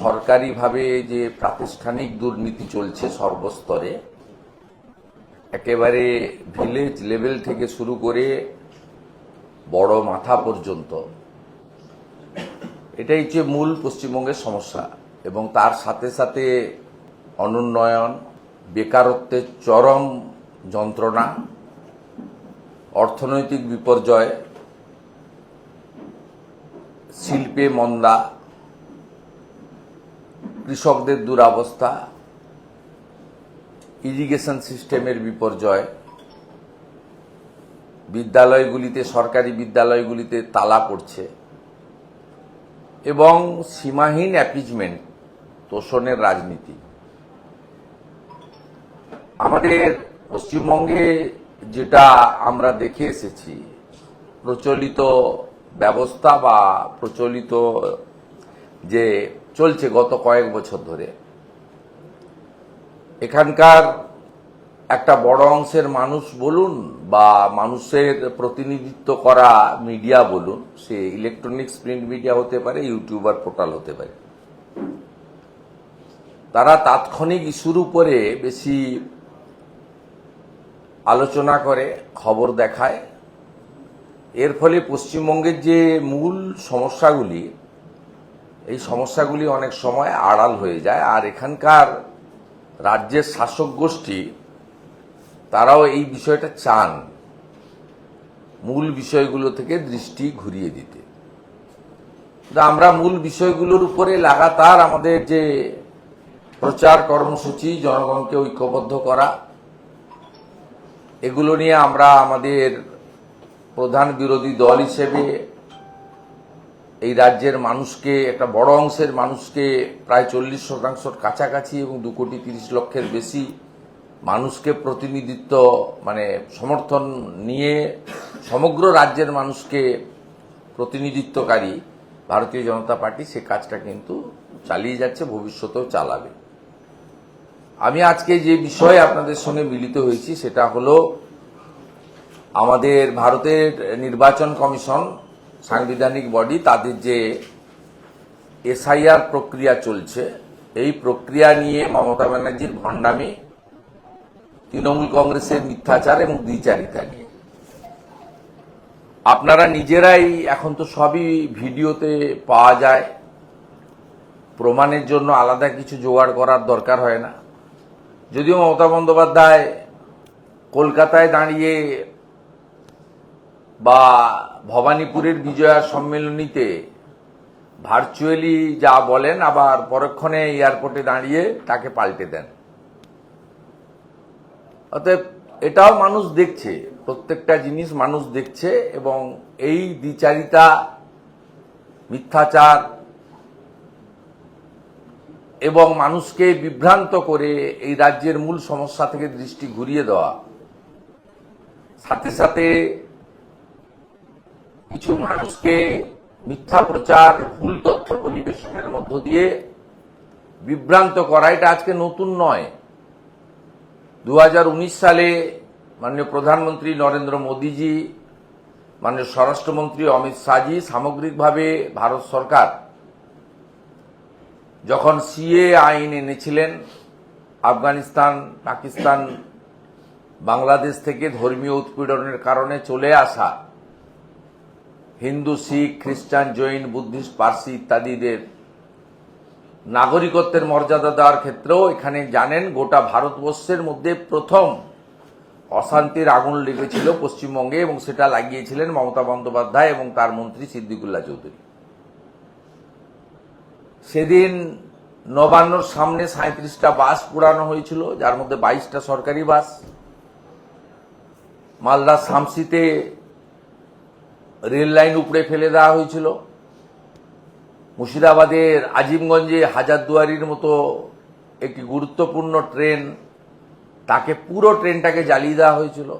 সরকারিভাবে যে প্রাতিষ্ঠানিক দুর্নীতি চলছে সর্বস্তরে, একেবারে ভিলেজ লেভেল থেকে শুরু করে বড় মাথা পর্যন্ত, এটাই হচ্ছে মূল পশ্চিমবঙ্গের সমস্যা। এবং তার সাথে সাথে অনুন্নয়ন, বেকারত্বের চরম যন্ত্রণা, অর্থনৈতিক বিপর্যয়, শিল্পে মন্দা কৃষকদের দুরাবস্থা ইরিগেশন সিস্টেমের বিপর্যয়, বিদ্যালয়গুলিতে, সরকারি বিদ্যালয়গুলিতে তালা পড়ছে এবং সীমাহীন অ্যাপিজমেন্ট তোষণের রাজনীতি। আমাদের পশ্চিমবঙ্গে যেটা আমরা দেখে এসেছি, প্রচলিত ব্যবস্থা বা প্রচলিত যে চলছে গত কয়েক বছর ধরে। এখানকার একটা বড় অংশের মানুষ বলুন বা মানুষের প্রতিনিধিত্ব করা মিডিয়া বলুন, সে ইলেকট্রনিক্স প্রিন্ট মিডিয়া হতে পারে ইউটিউবার পোর্টাল হতে পারে। তারা তাৎক্ষণিক ইস্যুর উপরে বেশি আলোচনা করে, খবর দেখায়। এর ফলে পশ্চিমবঙ্গের যে মূল সমস্যাগুলি এই সমস্যাগুলি অনেক সময় আড়াল হয়ে যায়। আর এখানকার রাজ্যের শাসক গোষ্ঠী, তারাও এই বিষয়টা চান মূল বিষয়গুলো থেকে দৃষ্টি ঘুরিয়ে দিতে। আমরা মূল বিষয়গুলোর উপরে লাগাতার আমাদের যে প্রচার কর্মসূচি, জনগণকে ঐক্যবদ্ধ করা, এগুলো নিয়ে আমরা আমাদের প্রধান বিরোধী দল হিসেবে এই রাজ্যের মানুষকে, একটা বড় অংশের মানুষকে প্রায় চল্লিশ শতাংশর কাছাকাছি এবং দু কোটি তিরিশ লক্ষের বেশি মানুষকে প্রতিনিধিত্ব মানে সমর্থন নিয়ে সমগ্র রাজ্যের মানুষকে প্রতিনিধিত্বকারী ভারতীয় জনতা পার্টি সে কাজটা কিন্তু চালিয়ে যাচ্ছে, ভবিষ্যতেও চালাবে। আমি আজকে যে বিষয়ে আপনাদের সঙ্গে মিলিত হয়েছি সেটা হলো আমাদের ভারতের নির্বাচন কমিশন সাংবিধানিক বডি তাদের যে এসআইআর প্রক্রিয়া চলছে, এই প্রক্রিয়া নিয়ে মমতা ব্যানার্জির ভণ্ডামি, তৃণমূল কংগ্রেসের মিথ্যাচার এবং দ্বিচারিতা নিয়ে। আপনারা নিজেরাই এখন তো সবই ভিডিওতে পাওয়া যায়। প্রমাণের জন্য আলাদা কিছু জোগাড় করার দরকার হয় না। যদিও মমতা বন্দ্যোপাধ্যায় কলকাতায় দাঁড়িয়ে বা ভবানীপুরের বিজয়া সম্মেলনীতে ভার্চুয়ালি যা বলেন, আবার পরক্ষণে এয়ারপোর্টে দাঁড়িয়ে তাকে পাল্টে দেন। অতএব এটাও মানুষ দেখছে, প্রত্যেকটা জিনিস মানুষ দেখছে এবং এই দ্বিচারিতা, মিথ্যাচার এবং মানুষকে বিভ্রান্ত করে এই রাজ্যের মূল সমস্যা থেকে দৃষ্টি ঘুরিয়ে দেওয়া। সাথে সাথে কিছু মানুষকে মিথ্যা প্রচার, ভুল তথ্য পরিবেশনের মধ্য দিয়ে বিভ্রান্ত করা, এটা আজকে নতুন নয়। দু সালে মাননীয় প্রধানমন্ত্রী নরেন্দ্র মোদীজি, মাননীয় স্বরাষ্ট্রমন্ত্রী অমিত শাহজি সামগ্রিকভাবে ভারত সরকার যখন সিএ আইন এনেছিলেন, আফগানিস্তান, পাকিস্তান, বাংলাদেশ থেকে ধর্মীয় উৎপীড়নের কারণে চলে আসা হিন্দু, শিখ, খ্রিস্টান, জৈন, বুদ্ধিস্ট, পার্সি ইত্যাদিদের নাগরিকত্বের মর্যাদা দেওয়ার ক্ষেত্রেও এখানে জানেন গোটা ভারতবর্ষের মধ্যে প্রথম অশান্তির আগুন লেগেছিল পশ্চিমবঙ্গে এবং সেটা লাগিয়েছিলেন মমতা বন্দ্যোপাধ্যায় এবং তার মন্ত্রী সিদ্দিকুল্লা চৌধুরী। সেদিন নবান্নর সামনে সাঁত্রিশটা বাস পুরানো হয়েছিল, যার মধ্যে বাইশটা সরকারি বাস। মালদা শামসিতে রেল লাইন উপড়ে ফেলে দেওয়া হয়েছিল। মুর্শিদাবাদের আজিমগঞ্জে হাজারদুয়ারির মতো একটি গুরুত্বপূর্ণ ট্রেন, তাকে পুরো ট্রেনটাকে জ্বালিয়ে দেওয়া হয়েছিল।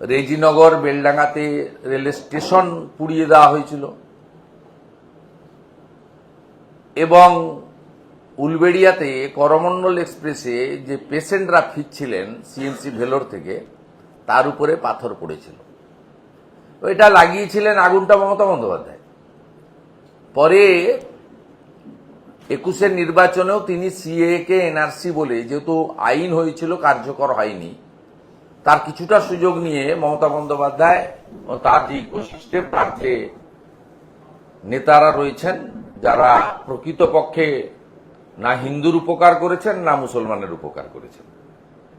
রেজিনগর, বেলডাঙ্গাতে রেল স্টেশন পুড়িয়ে দেওয়া হয়েছিল। এবং উলবেড়িয়াতে করমণ্ডল এক্সপ্রেসে যে পেশেন্টরা ফিরছিলেন, সিএমসি ভেলোর থেকে, তার উপরে পাথর পড়েছিল। ওইটা লাগিয়েছিলেন আগুনটা মমতা বন্দ্যোপাধ্যায়। পরে একুশের নির্বাচনেও তিনি সিএ কে এনআরসি বলে যেহেতু আইন হয়েছিল, কার্যকর হয়নি, তার কিছুটা সুযোগ নিয়ে মমতা বন্দ্যোপাধ্যায় তার যে ইকোসিস্টেম নেতারা রয়েছেন, যারা প্রকৃতপক্ষে না হিন্দুর উপকার করেছেন, না মুসলমানের উপকার করেছেন।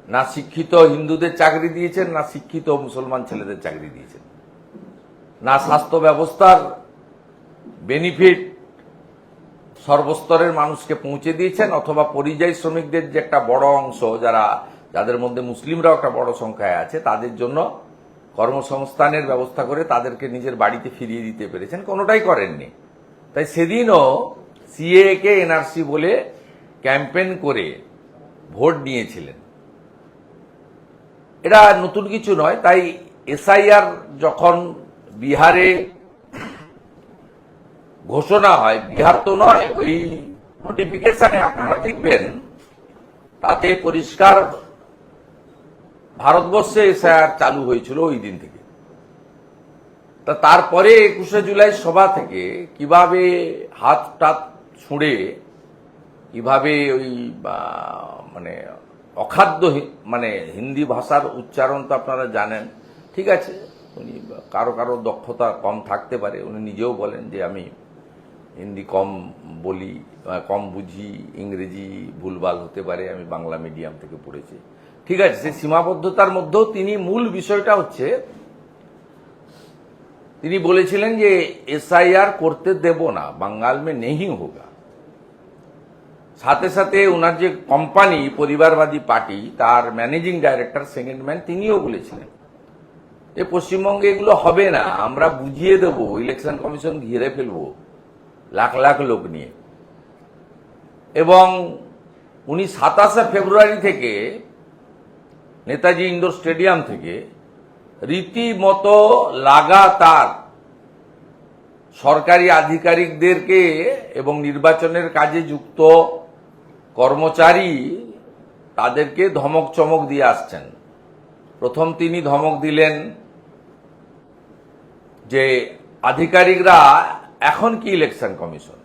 না শিক্ষিত হিন্দুদের চাকরি দিয়েছেন, না শিক্ষিত মুসলমান ছেলেদের চাকরি দিয়েছেন। না স্বাস্থ্য ব্যবস্থার বেনিফিট সর্বস্তরের মানুষকে পৌঁছে দিয়েছেন অথবা পরিযায়ী শ্রমিকদের যে একটা বড় অংশ, যারা, যাদের মধ্যে মুসলিমরাও একটা বড় সংখ্যায় আছে, তাদের জন্য কর্মসংস্থানের ব্যবস্থা করে তাদেরকে নিজের বাড়িতে ফিরিয়ে দিতে পেরেছেন। কোনোটাই করেননি। তাই সেদিনও সিএ কে এনআরসি বলে ক্যাম্পেন করে ভোট নিয়েছিলেন। এটা নতুন কিছু নয়। তাই এসআইআর যখন বিহারে ঘোষণা হয়, বিহার তো নয়, ওই নোটিফিকেশনে আপনারা দেখবেন, তাতে পরিষ্কার ভারতবর্ষে এসআইআর চালু হয়েছিল ওই দিন থেকে। তা তারপরে একুশে জুলাই সভা থেকে কীভাবে হাত টাত ছুঁড়ে, কীভাবে ওই মানে অখাদ্য মানে হিন্দি ভাষার উচ্চারণ তো আপনারা জানেন, ঠিক আছে? উনি কারও কারও দক্ষতা কম থাকতে পারে। উনি নিজেও বলেন যে আমি হিন্দি কম বলি কম বুঝি, ইংরেজি ভুলভাল হতে পারে, আমি বাংলা মিডিয়াম থেকে পড়েছি। ঠিক আছে, সেই সীমাবদ্ধতার মধ্যেও তিনি মূল বিষয়টা হচ্ছে, তিনি বলেছিলেন যে এসআইআর করতে দেব না, বাঙ্গাল মে নেই হোগা। সাথে সাথে ওনার যে কোম্পানি পরিবারবাদী পার্টি, তার ম্যানেজিং ডাইরেক্টর সেকেন্ড ম্যান তিনিও বলেছিলেন। যে পশ্চিমবঙ্গে এগুলো হবে না। আমরা বুঝিয়ে দেব ইলেকশন কমিশন ঘিরে ফেলব, লাখ লাখ লোক নিয়ে। এবং উনি সাতাশে ফেব্রুয়ারি থেকে নেতাজি ইন্ডোর স্টেডিয়াম থেকে রীতিমতো লাগাতার সরকারি আধিকারিকদেরকে এবং নির্বাচনের কাজে যুক্ত কর্মচারী তাদেরকে ধমক চমক দিয়ে আসছেন। প্রথম তিনি ধমক দিলেন যে আধিকারিকরা এখন কি ইলেকশন কমিশন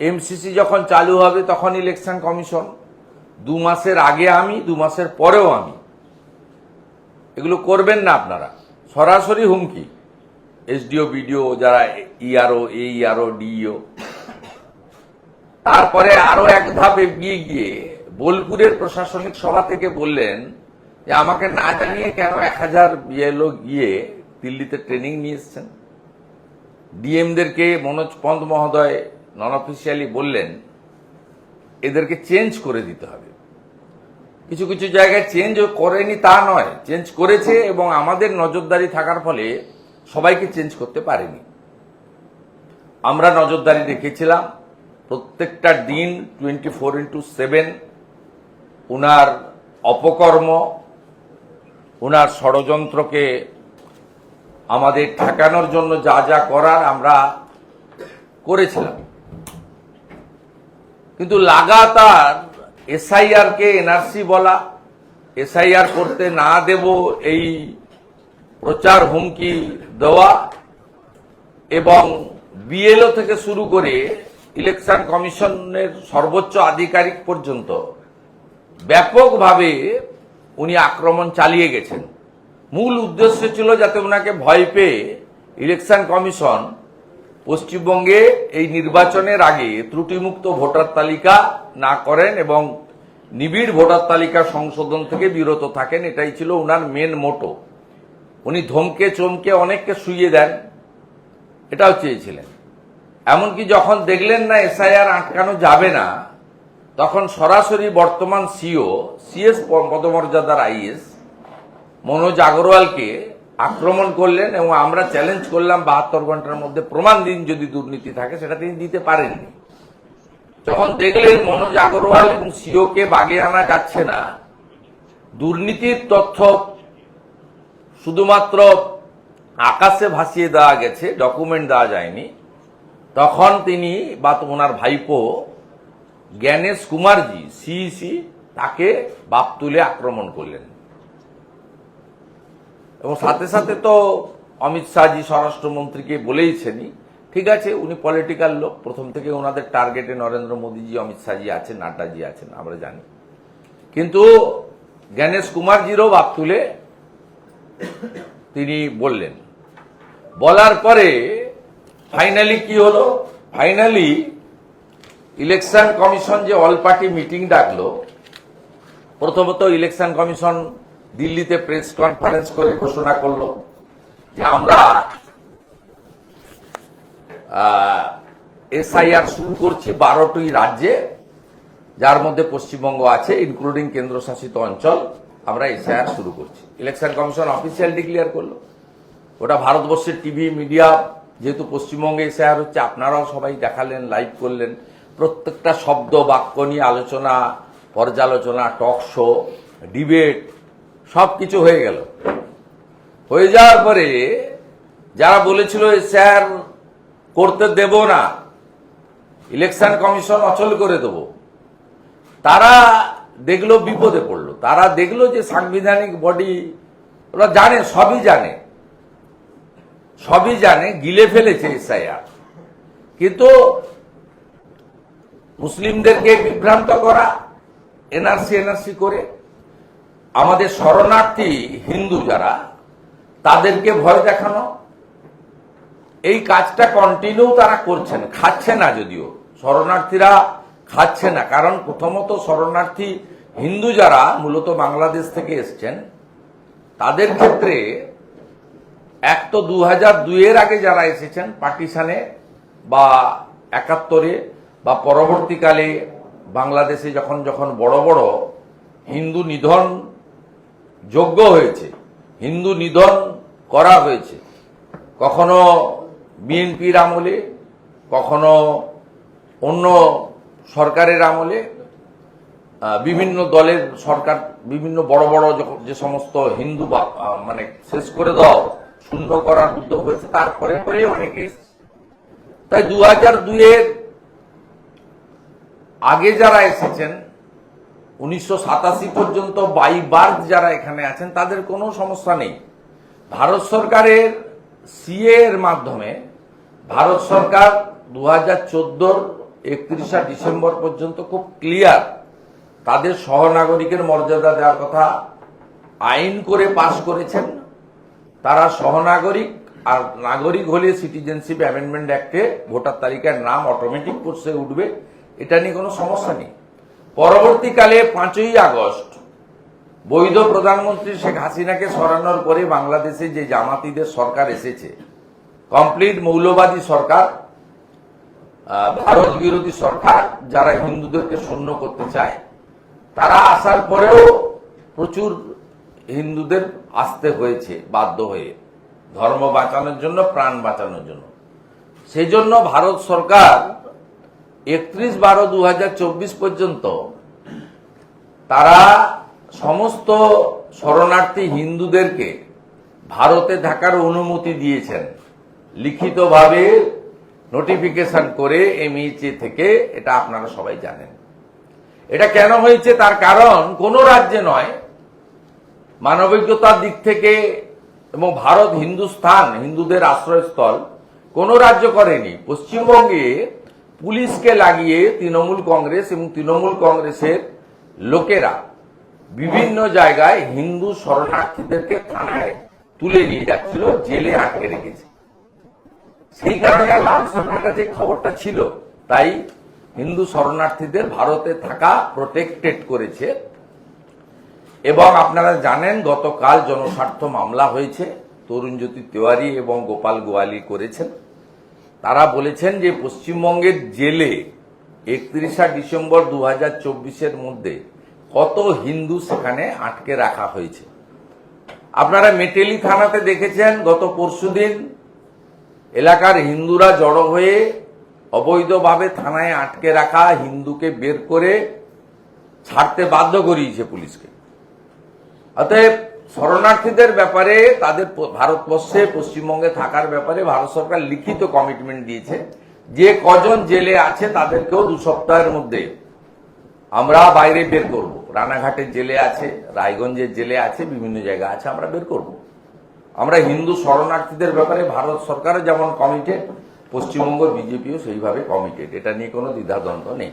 এমসিসি যখন চালু হবে তখন ইলেকশন কমিশন দু মাসের আগে আমি, দু মাসের পরেও আমি। এগুলো করবেন না আপনারা। সরাসরি হুমকি। এসডিও বিডিও যারা ইআরও এ ইআরও ডিইও তারপরে আরও এক ধাপ এগিয়ে গিয়ে বোলপুরের প্রশাসনিক সভা থেকে বললেন যে, আমাকে না জানিয়ে কেন এক হাজার বিএলও গিয়ে দিল্লিতে ট্রেনিং নিয়ে এসছেন। ডিএমদেরকে মনোজ পন্ত মহোদয় নন অফিসিয়ালি বললেন, এদেরকে চেঞ্জ করে দিতে হবে। কিছু কিছু জায়গায় চেঞ্জ করেনি তা নয় চেঞ্জ করেছে এবং আমাদের নজরদারি থাকার ফলে সবাইকে চেঞ্জ করতে পারেনি। আমরা নজরদারি রেখেছিলাম, প্রত্যেকটা দিন টোয়েন্টি ফোর ইন্টু সেভেন উনার অপকর্ম, উনার ষড়যন্ত্রকে আমাদের ঠেকানোর জন্য যা যা করার আমরা করেছিলাম। কিন্তু লাগাতার এসআইআর কে এনআরসি বলা, এসআইআর করতে না দেব এই প্রচার হুমকি দেওয়া এবং বিএলও থেকে শুরু করে ইলেকশন কমিশনের সর্বোচ্চ আধিকারিক পর্যন্ত ব্যাপকভাবে উনি আক্রমণ চালিয়ে গেছেন। মূল উদ্দেশ্য ছিল যাতে ওনাকে ভয় পেয়ে ইলেকশন কমিশন পশ্চিমবঙ্গে এই নির্বাচনের আগে ত্রুটিমুক্ত ভোটার তালিকা না করেন এবং নিবিড় ভোটার তালিকা সংশোধন থেকে বিরত থাকেন, এটাই ছিল ওনার মেন মোটো উনি ধমকে, চমকে অনেককে শুইয়ে দেন, এটাও চেয়েছিলেন। এমনকি যখন দেখলেন না এসআইআর আটকানো যাবে না, তখন সরাসরি বর্তমান সিও, সিএস পদমর্যাদার আইএস মনোজ আগরওয়ালকে আক্রমণ করলেন এবং আমরা চ্যালেঞ্জ করলাম বাহাত্তর ঘণ্টার মধ্যে প্রমাণ দিন যদি দুর্নীতি থাকে, সেটা তিনি দিতে পারেননি। যখন দেখলেন মনোজ আগরওয়াল এবং সিওকে বাগে আনা যাচ্ছে না, দুর্নীতির তথ্য শুধুমাত্র আকাশে ভাসিয়ে দেওয়া গেছে ডকুমেন্ট দেওয়া যায়নি, তখন তিনি বা ওনার ভাইপো জ্ঞানেশ কুমারজি, সিইসি, তাকে বাপ তুলে আক্রমণ করলেন। এবং সাথে সাথে তো অমিত শাহজি স্বরাষ্ট্রমন্ত্রীকে বলেইছেনই। ঠিক আছে, উনি পলিটিক্যাল লোক। প্রথম থেকে ওনাদের টার্গেটে নরেন্দ্র মোদীজি, অমিত শাহজি আছেন, নাড্ডাজি আছেন, আমরা জানি। কিন্তু জ্ঞানেশ কুমারজিরও বাপ তুলে তিনি বললেন। বলার পরে ফাইনালি কি হলো? ফাইনালি ইলেকশন কমিশন যে অল পার্টি মিটিং ডাকলো, প্রথমত ইলেকশন কমিশন দিল্লিতে প্রেস কনফারেন্স করে ঘোষণা করল যে আমরা এসআইআর শুরু করছি বারোটি রাজ্যে, যার মধ্যে পশ্চিমবঙ্গ আছে ইনক্লুডিং কেন্দ্রশাসিত অঞ্চল, আমরা এসআইআর শুরু করছি। ইলেকশন কমিশন অফিসিয়াল ডিক্লেয়ার করল। ওটা ভারতবর্ষের টিভি মিডিয়া যেহেতু পশ্চিমবঙ্গে এসআইআর হচ্ছে, আপনারাও সবাই দেখালেন লাইভ করলেন। প্রত্যেকটা শব্দ, বাক্য নিয়ে আলোচনা, পর্যালোচনা টক শো ডিবেট সব কিছু হয়ে গেল। হয়ে যাওয়ার পরে যারা বলেছিল স্যার, করতে দেব না, ইলেকশন কমিশন অচল করে দেব। তারা দেখল বিপদে পড়ল। তারা দেখল যে সাংবিধানিক বডি, ওরা জানে, সবই জানে। সবই জানে, গিলে ফেলেছে এসআইআর। কিন্তু মুসলিমদেরকে বিভ্রান্ত করা, এনআরসি এনআরসি করে আমাদের শরণার্থী হিন্দু যারা, তাদেরকে ভয় দেখানো, এই কাজটা কন্টিনিউ তারা করছেন, খাচ্ছে না যদিও, শরণার্থীরা খাচ্ছে না, কারণ প্রথমত শরণার্থী হিন্দু যারা, মূলত বাংলাদেশ থেকে এসছেন, তাদের ক্ষেত্রে এক তো দু হাজার দুইয়ের আগে যারা এসেছেন, পাকিস্তানে বা একাত্তরে বা পরবর্তীকালে বাংলাদেশে যখন যখন বড় বড় হিন্দু নিধন যোগ্য হয়েছে। হিন্দু নিধন করা হয়েছে। কখনো বিএনপির আমলে, কখনো অন্য সরকারের আমলে বিভিন্ন দলের সরকার, বিভিন্ন বড় বড় যে সমস্ত হিন্দু মানে শেষ করে দাও, শূন্য করার উদ্যোগ হয়েছে তারপরে পরে অনেকে তাই দু হাজার দুইয়ের আগে যারা এসেছেন উনিশশো সাতাশি পর্যন্ত বাই বার্থ যারা এখানে আছেন, তাদের কোনো সমস্যা নেই। ভারত সরকারের সিএ এর মাধ্যমে, ভারত সরকার দু হাজার চোদ্দোর একত্রিশা ডিসেম্বর পর্যন্ত খুব ক্লিয়ার তাদের সহনাগরিকের মর্যাদা দেওয়ার কথা আইন করে পাশ করেছেন। তারা সহনাগরিক আর নাগরিক হলে সিটিজেনশিপ অ্যামেন্ডমেন্ট অ্যাক্টে ভোটার তালিকার নাম অটোমেটিক কোর্সে উঠবে, এটা নিয়ে কোনো সমস্যা নেই। পরবর্তীকালে পাঁচই আগস্ট বৈধ প্রধানমন্ত্রী শেখ হাসিনাকে সরানোর পরে বাংলাদেশে যে জামাতিদের সরকার এসেছে কমপ্লিট মৌলবাদী সরকার ভারত বিরোধী সরকার, যারা হিন্দুদেরকে শূন্য করতে চায়, তারা আসার পরেও প্রচুর হিন্দুদের আসতে হয়েছে, বাধ্য হয়ে। ধর্ম বাঁচানোর জন্য, প্রাণ বাঁচানোর জন্য। সেজন্য ভারত সরকার একত্রিশ বারো দু পর্যন্ত তারা সমস্ত শরণার্থী হিন্দুদেরকে ভারতে থাকার অনুমতি দিয়েছেন। লিখিতভাবে নোটিফিকেশন করে এমইচে থেকে এটা আপনারা সবাই জানেন। এটা কেন হয়েছে? তার কারণ কোন রাজ্যে নয় মানবিকতার দিক থেকে এবং ভারত হিন্দুস্থান, হিন্দুদের আশ্রয়স্থল কোন রাজ্য করেনি। পশ্চিমবঙ্গে পুলিশকে লাগিয়ে তৃণমূল কংগ্রেস এবং তৃণমূল কংগ্রেসের লোকেরা বিভিন্ন জায়গায় হিন্দু শরণার্থীদেরকে থানায় তুলে নিয়ে যাচ্ছিল, জেলে আটকে রেখেছে। সেই কারণে লাল কাছে খবরটা ছিল। তাই হিন্দু শরণার্থীদের ভারতে থাকা প্রোটেক্টেড করেছে। এবং আপনারা জানেন, গতকাল জনস্বার্থ মামলা হয়েছে। তরুণজ্যোতি তেওয়ারি এবং গোপাল গোয়ালি করেছেন। তারা বলেছেন যে পশ্চিমবঙ্গের জেলে একত্রিশা ডিসেম্বর দু হাজার চব্বিশের মধ্যে কত হিন্দু সেখানে আটকে রাখা হয়েছে। আপনারা মেটেলি থানাতে দেখেছেন, গত পরশুদিন এলাকার হিন্দুরা জড়ো হয়ে অবৈধভাবে থানায় আটকে রাখা হিন্দুকে বের করে ছাড়তে বাধ্য করিয়েছে পুলিশকে। অতএব শরণার্থীদের ব্যাপারে তাদের ভারতবর্ষে, পশ্চিমবঙ্গে থাকার ব্যাপারে ভারত সরকার লিখিত কমিটমেন্ট দিয়েছে। যে কজন জেলে আছে তাদেরকেও দু সপ্তাহের মধ্যে আমরা বাইরে বের করব। রানাঘাটের জেলে আছে, রায়গঞ্জের জেলে আছে, বিভিন্ন জায়গা আছে, আমরা বের করব। আমরা হিন্দু শরণার্থীদের ব্যাপারে ভারত সরকারও যেমন কমিটেড পশ্চিমবঙ্গ, বিজেপিও সেইভাবে কমিটেড এটা নিয়ে কোনো দ্বিধাদ্বন্দ্ব নেই।